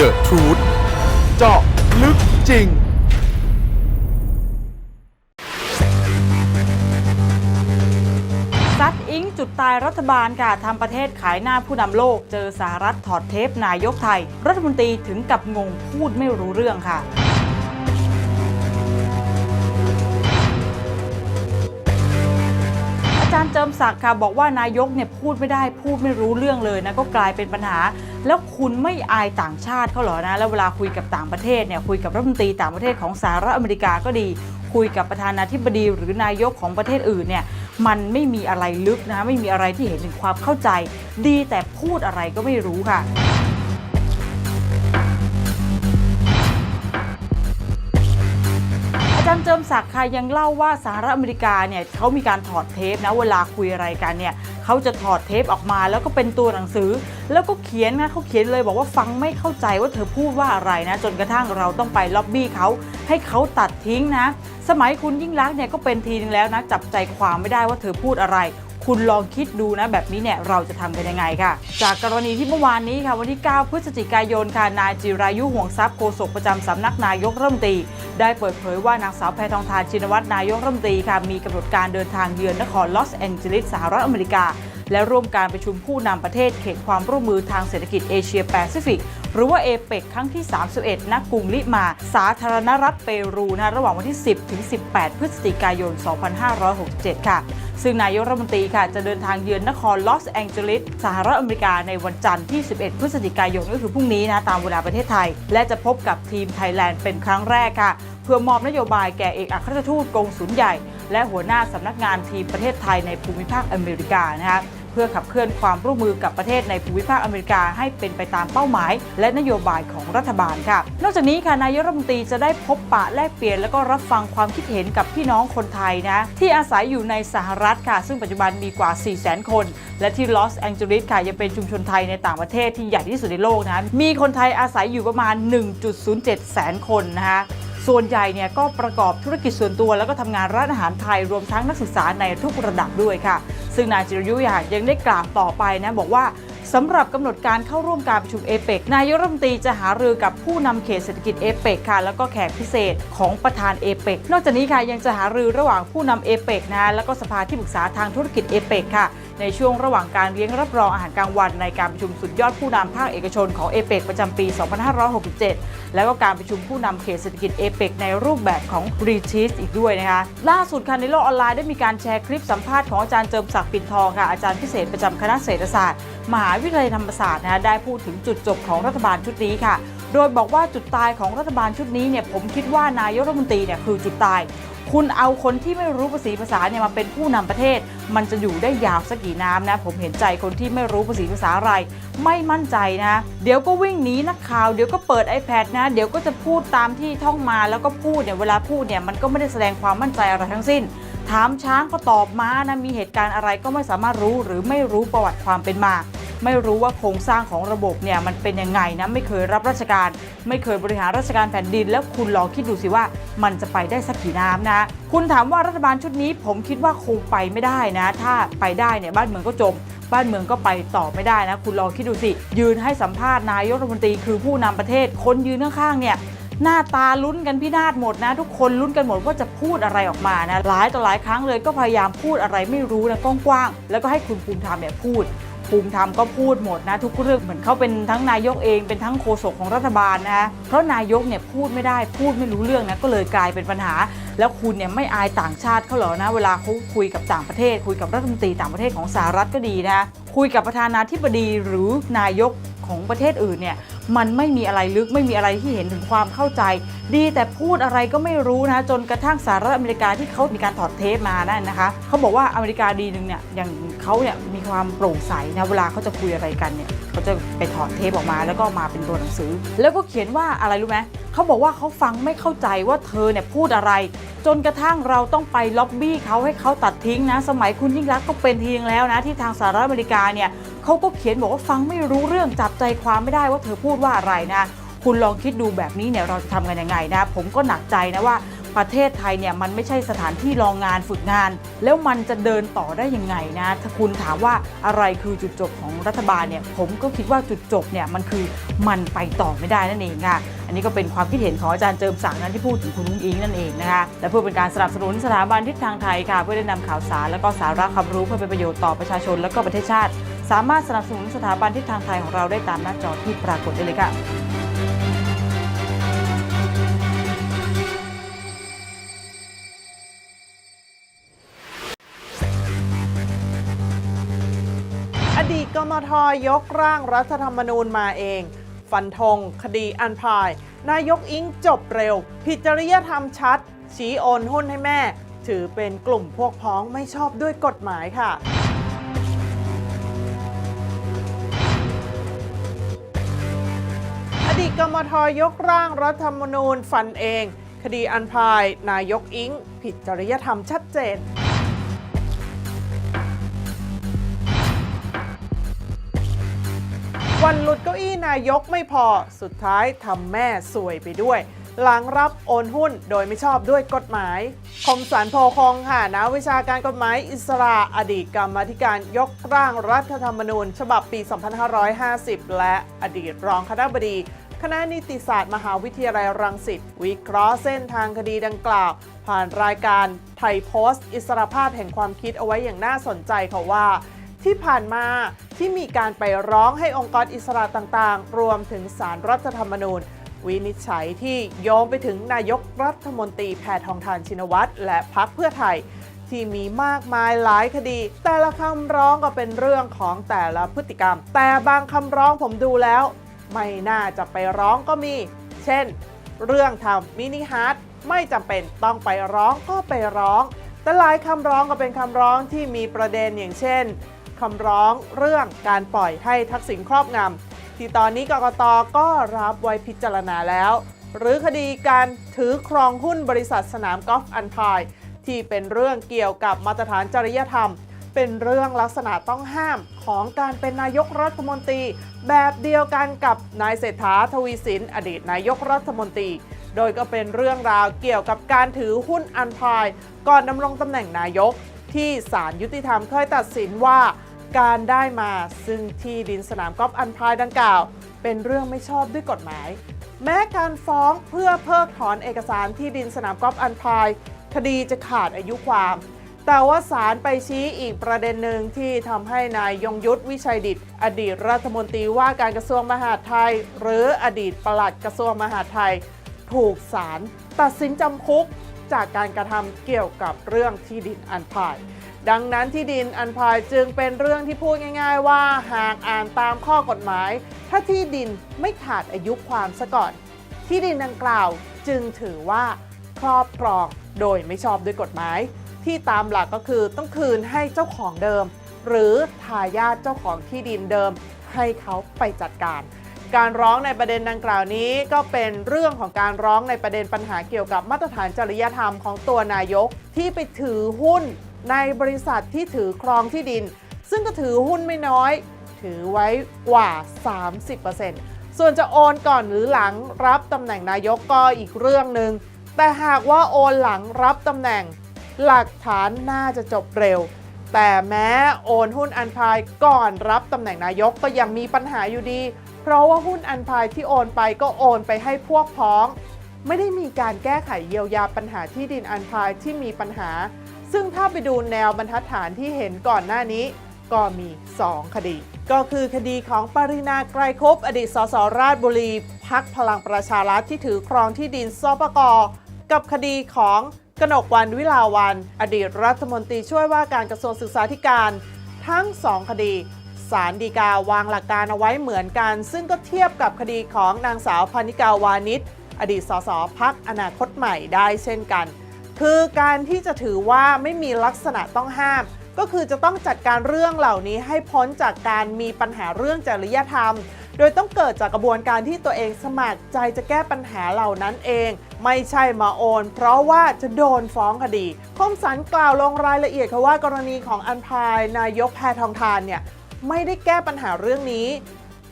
The Truth เจาะลึกจริง ซัดอิงจุดตายรัฐบาลค่ะทำประเทศขายหน้าผู้นำโลก เจอสหรัฐถอดเทปนายกไทย รัฐมนตรีถึงกับงงพูดไม่รู้เรื่องค่ะ จารย์เจิมศักดิ์ค่ะบอกว่านายกเนี่ยพูดไม่ได้พูดไม่รู้เรื่องเลยนะก็กลายเป็นปัญหา แล้วคุณไม่อายต่างชาติเขาเหรอนะแล้วเวลาคุยกับต่างประเทศเนี่ยคุยกับรัฐมนตรีต่างประเทศของสหรัฐอเมริกาก็ดี คุยกับประธานาธิบดีหรือนายกของประเทศอื่นเนี่ยมันไม่มีอะไรลึกนะไม่มีอะไรที่เห็นถึงความเข้าใจ ดีแต่พูดอะไรก็ไม่รู้ค่ะาจารย์เจิมศักดิ์ค่ะยังเล่าว่าสหรัฐอเมริกาเนี่ยเขามีการถอดเทปนะเวลาคุยอะไรกันเนี่ยเขาจะถอดเทปออกมาแล้วก็เป็นตัวหนังสือ แล้วก็เขียนนะเขาเขียนเลยบอกว่าฟังไม่เข้าใจว่าเธอพูดว่าอะไรนะจนกระทั่งเราต้องไปล็อบบี้เขาให้เขาตัดทิ้งนะ สมัยคุณยิ่งรักเนี่ยก็เป็นทีนึงแล้วนะจับใจความไม่ได้ว่าเธอพูดอะไร คุณลองคิดดูนะแบบนี้เนี่ยเราจะทำกันยังไงค่ะ จากกรณีที่เมื่อวานนี้ค่ะวันที่ 9 พฤศจิกายนค่ะนายจิรายุห่วงทรัพย์โฆษกประจำสำนักนายกรัฐมนตรีได้เปิดเผยว่านางสาวแพทองทานชินวัตรนายกรัฐมนตรีค่ะมีกำหนดการเดินทางเยือนนครลอสแอนเจลิสสหรัฐอเมริกา และร่วมการประชุมผู้นำประเทศเขตความร่วมมือทางเศรษฐกิจเอเชียแปซิฟิกหรือว่าเอเปกครั้งที่ 31 ณ กรุงลิมา สาธารณรัฐเปรูนะระหว่างวันที่ 10 ถึง 18 พฤศจิกายน 2567 ค่ะ ซึ่งนายกรัฐมนตรีค่ะ จะเดินทางเยือนนครลอสแองเจลิส สหรัฐอเมริกาในวันจันทร์ที่ 11 พฤศจิกายนก็คือพรุ่งนี้นะตามเวลาประเทศไทย และจะพบกับทีมไทยแลนด์เป็นครั้งแรกค่ะ เพื่อมอบนโยบายแก่เอกอัครราชทูตกงสุลใหญ่ และหัวหน้าสำนักงานทีมประเทศไทยในภูมิภาคอเมริกานะคะ เพื่อขับเคลื่อนความร่วมมือกับประเทศในภูมิภาคอเมริกาให้เป็นไปตามเป้าหมาย และนโยบายของรัฐบาลค่ะ นอกจากนี้ค่ะนายกรัฐมนตรีจะได้พบปะแลกเปลี่ยน แล้วก็รับฟังความคิดเห็นกับพี่น้องคนไทยนะที่อาศัยอยู่ในสหรัฐค่ะ ซึ่งปัจจุบันมีกว่า 4 0 0 0 0 0 คน และที่ลอสแองเจลิสค่ะยังเป็นชุมชนไทยในต่างประเทศที่ใหญ่ที่สุดในโลกนะมีคนไทยอาศัยอยู่ประมาณ 1.07 แสนคนนะคะ ส่วนใหญ่เนี่ยก็ประกอบธุรกิจส่วนตัว แล้วก็ทำงานร้านอาหารไทยรวมทั้งนักศึกษาในทุกระดับด้วยค่ะ ซึ่งนายจิรยุยายังได้กล่าวต่อไปนะบอกว่าสำหรับกำหนดการเข้าร่วมการประชุมเอเปกนายกรัฐมนตรีจะหารือกับผู้นำเขตเศรษฐกิจเอเปกค่ะ แล้วก็แขกพิเศษของประธานเอเปกนอกจากนี้ค่ะยังจะหารือระหว่างผู้นำเอเปกนะแล้วก็สภาที่ปรึกษาทางธุรกิจเอเปกค่ะในช่วงระหว่างการเลี้ยงรับรองอาหารกลางวันในการประชุมสุดยอดผู้นำภาคเอกชนของเอเปกประจำปี 2567 แล้วก็การประชุมผู้นำเขตเศรษฐกิจเอเปกในรูปแบบของรีทีสอีกด้วยนะคะ ล่าสุดค่ะในโลกออนไลน์ได้มีการแชร์คลิปสัมภาษณ์ของอาจารย์เจิมศักดิ์ปิ่นทองค่ะอาจารย์พิเศษประจำคณะเศรษฐศาสตร์ มหาวิทยาลัยธรรมศาสตร์นะคะได้พูดถึงจุดจบของรัฐบาลชุดนี้ค่ะ โดยบอกว่าจุดตายของรัฐบาลชุดนี้เนี่ยผมคิดว่านายกรัฐมนตรีเนี่ยคือจุดตาย คุณเอาคนที่ไม่รู้ภาษีภาษาเนี่ยมาเป็นผู้นำประเทศ มันจะอยู่ได้ยาวสักกี่น้ำนะ ผมเห็นใจคนที่ไม่รู้ภาษีภาษาอะไร ไม่มั่นใจนะ เดี๋ยวก็วิ่งหนีนักข่าวเดี๋ยวก็เปิด iPad นะ เดี๋ยวก็จะพูดตามที่ท่องมาแล้วก็พูดเนี่ยเวลาพูดเนี่ยมันก็ไม่ได้แสดงความมั่นใจอะไรทั้งสิ้น ถามช้างก็ตอบม้านะมีเหตุการณ์อะไรก็ไม่สามารถรู้หรือไม่รู้ประวัติความเป็นมา ไม่รู้ว่าโครงสร้างของระบบเนี่ยมันเป็นยังไงนะไม่เคยรับราชการ ไม่เคยบริหารราชการแผ่นดิน แล้วคุณลองคิดดูสิว่ามันจะไปได้สักกี่น้ำนะ คุณถามว่ารัฐบาลชุดนี้ ผมคิดว่าคงไปไม่ได้นะ ถ้าไปได้เนี่ยบ้านเมืองก็จมบ้านเมืองก็ไปต่อไม่ได้นะ คุณลองคิดดูสิ ยืนให้สัมภาษณ์นายกรัฐมนตรีคือผู้นำประเทศ คนยืนข้างๆเนี่ยหน้าตาลุ้นกันพินาศหมดนะ ทุกคนลุ้นกันหมดว่าจะพูดอะไรออกมานะหลายต่อหลายครั้งเลยก็พยายามพูดอะไรไม่รู้นะกว้างๆแล้วก็ให้คุณภูมิธรรมเนี่ยพูด ภูมิธรรมก็พูดหมดนะทุกเรื่องเหมือนเขาเป็นทั้งนายกเองเป็นทั้งโฆษกของรัฐบาลนะเพราะนายกเนี่ยพูดไม่ได้พูดไม่รู้เรื่องนะก็เลยกลายเป็นปัญหา แล้วคุณเนี่ยไม่อายต่างชาติเขาเหรอนะ เวลาเขาคุยกับต่างประเทศ คุยกับรัฐมนตรีต่างประเทศของสหรัฐก็ดีนะคุยกับประธานาธิบดีหรือนายกของประเทศอื่นเนี่ย มันไม่มีอะไรลึกไม่มีอะไรที่เห็นถึงความเข้าใจ ดีแต่พูดอะไรก็ไม่รู้นะจนกระทั่งสหรัฐอเมริกาที่เขามีการถอดเทปมานั่นนะคะเขาบอกว่าอเมริกาดีหนึ่งเนี่ยอย่างเขาเนี่ยมีความโปร่งใสนะเวลาเขาจะคุยอะไรกันเนี่ยเขาจะไปถอดเทปออกมา แล้วก็มาเป็นตัวหนังสือ แล้วก็เขียนว่าอะไรรู้ไหมเขาบอกว่าเขาฟังไม่เข้าใจว่าเธอเนี่ยพูดอะไร จนกระทั่งเราต้องไปล็อบบี้เขาให้เขาตัดทิ้งนะ สมัยคุณยิ่งรักก็เป็นทีนึงแล้วนะที่ทางสหรัฐอเมริกาเนี่ยเขาก็เขียนบอกว่าฟังไม่รู้เรื่องจับใจความไม่ได้ว่าเธอพูดว่าอะไรนะ คุณลองคิดดูแบบนี้เนี่ยเราจะทำกันยังไงนะ ผมก็หนักใจนะว่าประเทศไทยเนี่ยมันไม่ใช่สถานที่รองงานฝึกงาน แล้วมันจะเดินต่อได้ยังไงนะ ถ้าคุณถามว่าอะไรคือจุดจบของรัฐบาลเนี่ยผมก็คิดว่าจุดจบเนี่ยมันคือมันไปต่อไม่ได้นั่นเองค่ะอันนี้ก็เป็นความคิดเห็นของอาจารย์เจิมศักดิ์นั้นที่พูดถึงคุณลุงอิงนั่นเองนะคะและเพื่อเป็นการสนับสนุนสถาบันทิศทางไทยค่ะ เพื่อได้นำข่าวสารและก็สาระความรู้เพื่อเป็นประโยชน์ต่อประชาชนและก็ประเทศชาติ สามารถสนับสนุนสถาบันทิศทางไทยของเราได้ตามหน้าจอที่ปรากฏได้เลยค่ะอดีตกมทยกร่างรัฐธรรมนูญมาเอง ฟันธงคดีอันพาย นายกอิงจบเร็ว ผิดจริยธรรมชัด ชี้โอนหุ้นให้แม่ ถือเป็นกลุ่มพวกพ้องไม่ชอบด้วยกฎหมายค่ะ กมทยกร่างรัฐธรรมนูญฟันเอง คดีอันพาย นายกอิง ผิดจริยธรรมชัดเจน วันหลุดเก้าอี้นายกไม่พอสุดท้ายทำแม่สวยไปด้วย หลังรับโอนหุ้นโดยไม่ชอบด้วยกฎหมาย คมสันโพคงค่ะนักวิชาการกฎหมายอิสระอดีตกรรมธิการยกร่างรัฐธรรมนูญ ฉบับปี 2550 และอดีตรองคณะบดี คณะนิติศาสตร์มหาวิทยาลัยรังสิตวิเคราะห์เส้นทางคดีดังกล่าว ผ่านรายการไทยโพสต์ อิสรภาพแห่งความคิดเอาไว้อย่างน่าสนใจค่ะว่า ที่ผ่านมาที่มีการไปร้องให้องค์กรอิสระต่างๆ รวมถึงสารรัฐธรรมนูญ วินิจฉัยที่โยงไปถึงนายกรัฐมนตรีแพทองทานชินวัตรและพักเพื่อไทยที่มีมากมายหลายคดี แต่ละคำร้องก็เป็นเรื่องของแต่ละพฤติกรรม แต่บางคำร้องผมดูแล้ว ไม่น่าจะไปร้องก็มี เช่น เรื่องทำมินิฮาร์ดไม่จำเป็นต้องไปร้องก็ไปร้อง แต่หลายคำร้องก็เป็นคำร้องที่มีประเด็นอย่างเช่นคำร้องเรื่องการปล่อยให้ทักษิณครอบงำที่ตอนนี้กกตก็รับไว้พิจารณาแล้ว หรือคดีการถือครองหุ้นบริษัทสนามกอล์ฟอันพายที่เป็นเรื่องเกี่ยวกับมาตรฐานจริยธรรม เป็นเรื่องลักษณะต้องห้ามของการเป็นนายกรัฐมนตรี แบบเดียวกันกับนายเศรษฐาทวีสิน อดีตนายกรัฐมนตรี โดยก็เป็นเรื่องราวเกี่ยวกับการถือหุ้นอันพาย ก่อนดำรงตำแหน่งนายก ที่ศาลยุติธรรมเคยตัดสินว่า การได้มาซึ่งที่ดินสนามกอล์ฟอันพายดังกล่าว เป็นเรื่องไม่ชอบด้วยกฎหมาย แม้การฟ้องเพื่อเพิกถอนเอกสารที่ดินสนามกอล์ฟอันพาย คดีจะขาดอายุความ แต่ว่าศาลไปชี้อีกประเด็นหนึ่งที่ทำให้นายยงยุทธวิชัยดิต อดีตรัฐมนตรีว่าการกระทรวงมหาดไทย หรืออดีตปลัดกระทรวงมหาดไทย ถูกศาลตัดสินจำคุกจากการกระทำเกี่ยวกับเรื่องที่ดินอันพาย ดังนั้นที่ดินอันพายจึงเป็นเรื่องที่พูดง่าย ๆ ว่าหากอ่านตามข้อกฎหมาย ถ้าที่ดินไม่ขาดอายุความซะก่อน ที่ดินดังกล่าวจึงถือว่าครอบครองโดยไม่ชอบด้วยกฎหมาย ที่ตามหลักก็คือต้องคืนให้เจ้าของเดิม หรือทายาทเจ้าของที่ดินเดิม ให้เขาไปจัดการ การร้องในประเด็นดังกล่าวนี้ ก็เป็นเรื่องของการร้องในประเด็นปัญหาเกี่ยวกับมาตรฐานจริยธรรมของตัวนายกที่ไปถือหุ้นในบริษัทที่ถือครองที่ดิน ซึ่งก็ถือหุ้นไม่น้อย ถือไว้กว่า 30%ส่วนจะโอนก่อนหรือหลังรับตำแหน่งนายกก็อีกเรื่องหนึ่งแต่หากว่าโอนหลังรับตำแหน่ง หลักฐานน่าจะจบเร็ว แต่แม้โอนหุ้นอันพายก่อนรับตำแหน่งนายกก็ยังมีปัญหาอยู่ดี เพราะว่าหุ้นอันพายที่โอนไปก็โอนไปให้พวกพ้อง ไม่ได้มีการแก้ไขเยียวยาปัญหาที่ดินอันพายที่มีปัญหา ซึ่งถ้าไปดูแนวบรรทัดฐานที่เห็นก่อนหน้านี้ก็มี 2 คดี ก็คือคดีของปรินาไกรคุปอดีตสสราชบุรีพักพลังประชารัฐที่ถือครองที่ดินสปกกับคดีของ กนกวันวิลาวัน อดีตรัฐมนตรีช่วยว่าการกระทรวงศึกษาธิการ ทั้ง2คดีศาลฎีกาวางหลักการเอาไว้เหมือนกัน ซึ่งก็เทียบกับคดีของนางสาวพานิกาวานิชอดีตสสพักอนาคตใหม่ได้เช่นกัน คือการที่จะถือว่าไม่มีลักษณะต้องห้าม ก็คือจะต้องจัดการเรื่องเหล่านี้ให้พ้นจากการมีปัญหาเรื่องจริยธรรม โดยต้องเกิดจากกระบวนการที่ตัวเองสมัครใจจะแก้ปัญหาเหล่านั้นเอง ไม่ใช่มาโอน เพราะว่าจะโดนฟ้องคดี คมสันกล่าวลงรายละเอียดค่ะว่ากรณีของอันพายนายกแพทองทานเนี่ยไม่ได้แก้ปัญหาเรื่องนี้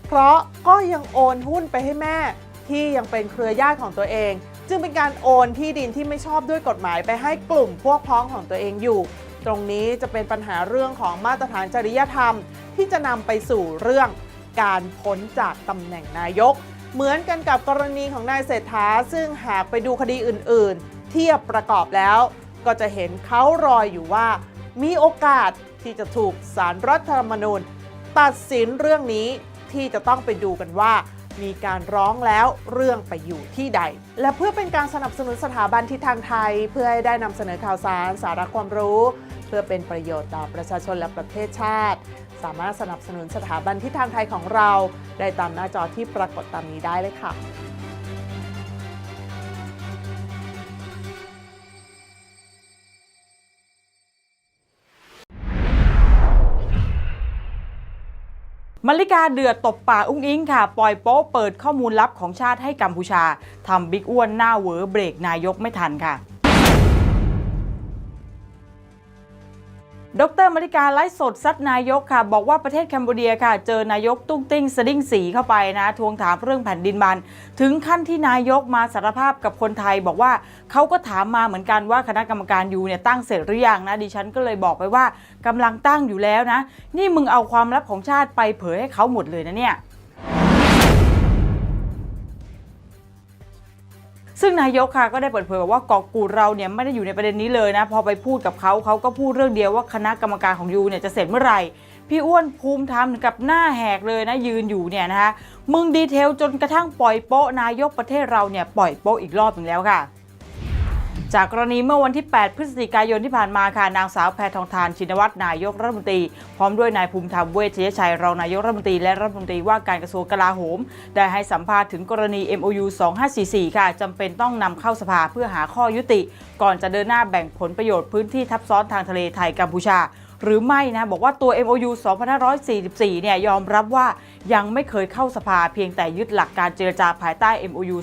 เพราะก็ยังโอนหุ้นไปให้แม่ ที่ยังเป็นเครือญาติของตัวเอง จึจึงเป็นการโอนที่ดินที่ไม่ชอบด้วยกฎหมายไปให้กลุ่มพวกพ้องของตัวเองอยู่ ตรงนี้จะเป็นปัญหาเรื่องของมาตรฐานจริยธรรม ที่จะนำไปสู่เรื่อง การพ้นจากตำแหน่งนายก เหมือนกันกับกรณีของนายเศรษฐา ซึ่งหากไปดูคดีอื่น ๆ เทียบประกอบแล้ว ก็จะเห็นเขารอยอยู่ว่า มีโอกาสที่จะถูกสารรัฐธรรมนูญ ตัดสินเรื่องนี้ที่จะต้องไปดูกันว่ามีการร้องแล้วเรื่องไปอยู่ที่ใด และเพื่อเป็นการสนับสนุนสถาบันทิศทางไทย เพื่อให้ได้นำเสนอข่าวสารสาระความรู้ เพื่อเป็นประโยชน์ต่อประชาชนและประเทศชาติ สามารถสนับสนุนสถาบันทิศทางไทยของเรา ได้ตามหน้าจอที่ปรากฏตามนี้ได้เลยค่ะมาริกาเดือดตบป่าอุ้งอิงค่ะ ปล่อยโป๊ะเปิดข้อมูลลับของชาติให้กัมพูชาทำบิ๊กอ้วนหน้าเหวอเบรกนายกไม่ทันค่ะ ดรมาริกาไลฟ์สดซัดนายกค่ะ บอกว่าประเทศแคนเบเดียค่ะ เจอนายกตุ้งติ้งสดิ้งสีเข้าไปนะ ทวงถามเรื่องแผ่นดินมัน ถึงขั้นที่นายกมาสารภาพกับคนไทย บอกว่าเขาก็ถามมาเหมือนกันว่าคณะกรรมการยูเนี่ยตั้งเสร็จหรือยังนะดิฉันก็เลยบอกไปว่ากำลังตั้งอยู่แล้วนะ นี่มึงเอาความลับของชาติไปเผยให้เขาหมดเลยนะเนี่ย ซึ่งนายกค่ะก็ได้เปิดเผยบอกว่าเกาะกูดเราเนี่ยไม่ได้อยู่ในประเด็นนี้เลยนะ พอไปพูดกับเขาเขาก็พูดเรื่องเดียวว่าคณะกรรมการของยูเนี่ยจะเสร็จเมื่อไหร่ พี่อ้วนภูมิธรรมกับหน้าแหกเลยนะยืนอยู่เนี่ยนะคะมึงดีเทลจนกระทั่งปล่อยโป๊ะนายกประเทศเราเนี่ยปล่อยโป๊ะอีกรอบหนึ่งแล้วค่ะ จากกรณีเมื่อวันที่ 8 พฤศจิกายนที่ผ่านมาค่ะนางสาวแพทองทานชินวัตรนายกรัฐมนตรี พร้อมด้วยนายภูมิธรรมเวชยชัยรองนายกรัฐมนตรีและรัฐมนตรีว่าการกระทรวงกลาโหม ได้ให้สัมภาษณ์ถึงกรณี MOU 2544 ค่ะจำเป็นต้องนำเข้าสภาเพื่อหาข้อยุติ ก่อนจะเดินหน้าแบ่งผลประโยชน์พื้นที่ทับซ้อนทางทะเลไทยกัมพูชา หรือไม่นะบอกว่าตัว MOU 2544 เนี่ยยอมรับว่ายังไม่เคยเข้าสภาเพียงแต่ยึดหลักการเจรจาภายใต้ MOU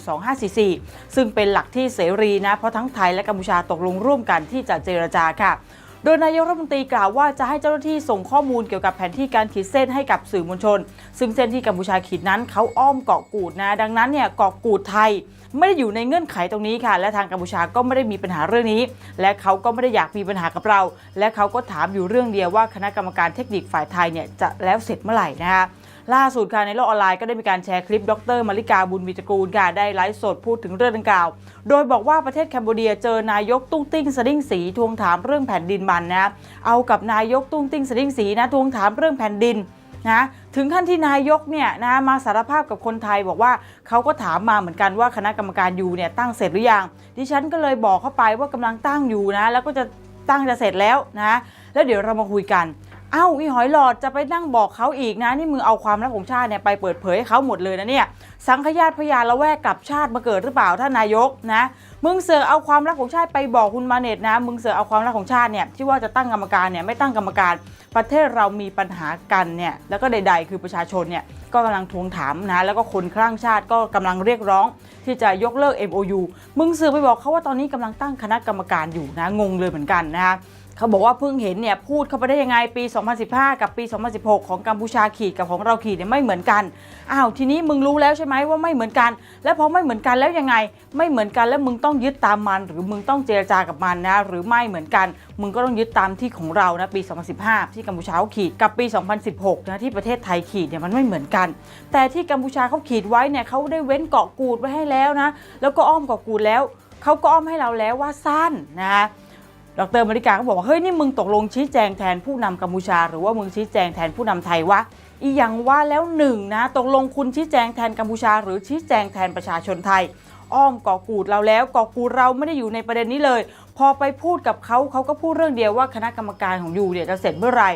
2544 ซึ่งเป็นหลักที่เสรีนะ เพราะทั้งไทยและกัมพูชาตกลงร่วมกันที่จะเจรจาค่ะ โดยนายกรัฐมนตรีกล่าวว่าจะให้เจ้าหน้าที่ส่งข้อมูลเกี่ยวกับแผนที่การขีดเส้นให้กับสื่อมวลชน ซึ่งเส้นที่กัมพูชาขีดนั้นเขาอ้อมเกาะกูดนะ ดังนั้นเนี่ยเกาะกูดไทยไม่ได้อยู่ในเงื่อนไขตรงนี้ค่ะ และทางกัมพูชาก็ไม่ได้มีปัญหาเรื่องนี้ และเขาก็ไม่ได้อยากมีปัญหากับเรา และเขาก็ถามอยู่เรื่องเดียวว่าคณะกรรมการเทคนิคฝ่ายไทยเนี่ยจะแล้วเสร็จเมื่อไหร่นะคะ ล่าสุดค่ะในโลกออนไลน์ก็ได้มีการแชร์คลิปดรมาริกาบุญมีตระกูลค่ะได้ไลฟ์สดพูดถึงเรื่องดังกล่าว โดยบอกว่าประเทศแคนเบเดียเจอนายกตุ้งติ้งสดิ้งสีทวงถามเรื่องแผ่นดินมันนะเอากับนายกตุ้งติ้งสดิ้งสีนะทวงถามเรื่องแผ่นดินนะถึงขั้นที่นายกเนี่ยนะมาสารภาพกับคนไทยบอกว่าเขาก็ถามมาเหมือนกันว่าคณะกรรมการยูเนี่ยตั้งเสร็จหรือยังดิฉันก็เลยบอกเข้าไปว่ากำลังตั้งอยู่นะแล้วก็จะตั้งจะเสร็จแล้วนะแล้วเดี๋ยวเรามาคุยกัน เอ้าอีหอยหลอดจะไปนั่งบอกเขาอีกนะ นี่มึงเอาความลับของชาติเนี่ยไปเปิดเผยให้เขาหมดเลยนะเนี่ย สังขยาตพยานละแวกกลับชาติมาเกิดหรือเปล่าท่านนายกนะ มึงเสือกเอาความลับของชาติไปบอกคุณมาเน็ตนะ มึงเสือกเอาความลับของชาติเนี่ยที่ว่าจะตั้งกรรมการเนี่ยไม่ตั้งกรรมการ ประเทศเรามีปัญหากันเนี่ยแล้วก็ใด ๆ คือประชาชนเนี่ยก็กำลังทวงถามนะแล้วก็คนคลั่งชาติก็กำลังเรียกร้อง ที่จะยกเลิก MOU มึงเสือกไปบอกเขาว่าตอนนี้กำลังตั้งคณะกรรมการอยู่นะงงเลยเหมือนกันนะคะ เขาบอกว่าเพิ่งเห็นเนี่ยพูดเข้าไปได้ยังไงปี 2015 กับปี 2016 ของกัมพูชาขีดกับของเราขีดเนี่ยไม่เหมือนกันอ้าวทีนี้มึงรู้แล้วใช่ไหมว่าไม่เหมือนกัน แล้วพอไม่เหมือนกันแล้วยังไง ไม่เหมือนกันแล้วมึงต้องยึดตามมัน หรือมึงต้องเจรจากับมันนะหรือไม่เหมือนกัน มึงก็ต้องยึดตามที่ของเรานะปี 2015 ที่กัมพูชาเขาขีดกับปี 2016 นะที่ประเทศไทยขีดเนี่ยมันไม่เหมือนกัน แต่ที่กัมพูชาเขาขีดไว้เนี่ยเขาได้เว้นเกาะกูดไว้ให้แล้วนะแล้วก็อ้อมเกาะกูดแล้วเขาก็อ้อมให้เราแล้วว่าสั้นนะ ดรมาริกาก็บอกว่าเฮ้ยนี่มึงตกลงชี้แจงแทนผู้นำกัมพูชา หรือว่ามึงชี้แจงแทนผู้นำไทยวะอีหยังว่าแล้วหนึ่งนะตกลงคุณชี้แจงแทนกัมพูชา หรือชี้แจงแทนประชาชนไทย อ้อมกอกูดเราแล้วกอกูดเราไม่ได้อยู่ในประเด็นนี้เลย พอไปพูดกับเขาเขาก็พูดเรื่องเดียวว่าคณะกรรมการของยูเนี่ยจะเสร็จเมื่อไหร่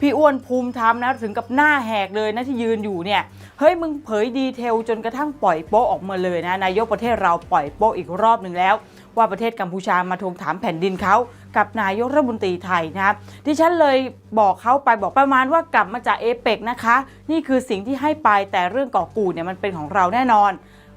พี่อ้วนภูมิธรรมนะถึงกับหน้าแหกเลยนะที่ยืนอยู่เนี่ยเฮ้ยมึงเผยดีเทลจนกระทั่งปล่อยโป๊ะออกมาเลยนะนายกประเทศเราปล่อยโป๊ะอีกรอบหนึ่งแล้ว ว่าประเทศกัมพูชามาทวงถามแผ่นดินเขากับนายกรัฐมนตรีไทยนะครับดิฉันเลยบอกเขาไปบอกประมาณว่ากลับมาจากเอเปกนะคะ นี่คือสิ่งที่ให้ไปแต่เรื่องเกาะกูดเนี่ยมันเป็นของเราแน่นอน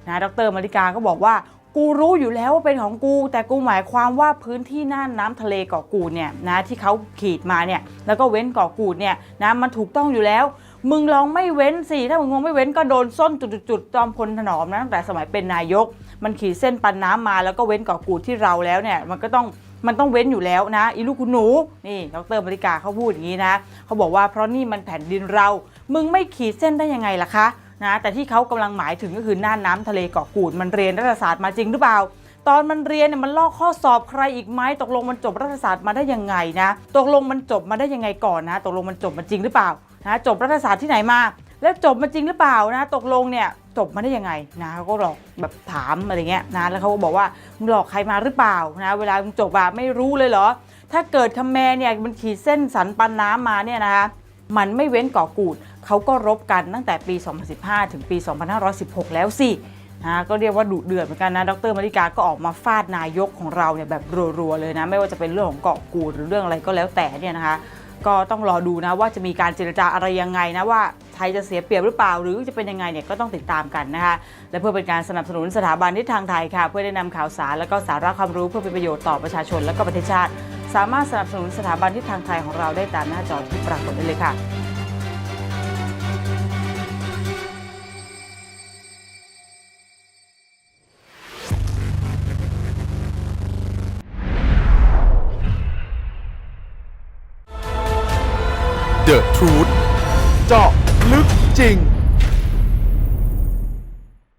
นะดรมาริกาก็บอกว่ากูรู้อยู่แล้วว่าเป็นของกู แต่กูหมายความว่าพื้นที่น่านน้ำทะเลเกาะกูดเนี่ยนะที่เขาขีดมาเนี่ยแล้วก็เว้นเกาะกูดเนี่ยนะมันถูกต้องอยู่แล้ว มึงลองไม่เว้นสิถ้ามึงงไม่เว้นก็โดนส้นจุดๆจอมพลถนอมนะตั้งแต่สมัยเป็นนายก มันขีดเส้นปันน้ำมาแล้วก็เว้นเกาะกูดที่เราแล้วเนี่ยมันก็ต้องมันต้องเว้นอยู่แล้วนะอีลูกคุณหนูนี่ดรมริกาเขาพูดอย่างนี้นะเขาบอกว่าเพราะนี่มันแผ่นดินเรา มึงไม่ขีดเส้นได้ยังไงล่ะคะนะแต่ที่เขากำลังหมายถึงก็คือน่านน้ำทะเลเกาะกูดมันเรียนรัฐศาสตร์มาจริงหรือเปล่าตอนมันเรียนเนี่ยมันลอกข้อสอบใครอีกไหมตกลงมันจบรัฐศาสตร์มาได้ยังไงนะ ตกลงมันจบมาได้ยังไงก่อนนะ ตกลงมันจบมาจริงหรือเปล่า นะจบรัฐศาสตร์ที่ไหนมา แล้วจบมาจริงหรือเปล่านะ ตกลงเนี่ยจบมาได้ยังไงนะเขาก็หลอกแบบถามอะไรเงี้ยนะแล้วเขาก็บอกว่ามึงหลอกใครมาหรือเปล่านะเวลามึงจบอะไม่รู้เลยเหรอ ถ้าเกิดคำแมเนี่ยมันขีดเส้นสันปันน้ำมาเนี่ยนะคะมันไม่เว้นเกาะกูดเขาก็รบกันตั้งแต่ปี 2015 ถึงปี 2516 แล้วสินะก็เรียกว่าดุเดือดเหมือนกันนะ ดรมาริกาก็ออกมาฟาดนายกของเราเนี่ยแบบรัวๆเลยนะ ไม่ว่าจะเป็นเรื่องของเกาะกูดหรือเรื่องอะไรก็แล้วแต่เนี่ยนะคะ ก็ต้องรอดูนะว่าจะมีการเจรจาอะไรยังไงนะว่าไทยจะเสียเปรียบหรือเปล่า หรือจะเป็นยังไงเนี่ยก็ต้องติดตามกันนะคะและเพื่อเป็นการสนับสนุนสถาบันทิศทางไทยค่ะ เพื่อได้นำข่าวสารและก็สาระความรู้เพื่อเป็นประโยชน์ต่อประชาชนและก็ประเทศชาติ สามารถสนับสนุนสถาบันทิศทางไทยของเราได้ตามหน้าจอที่ปรากฏได้เลยค่ะ จริง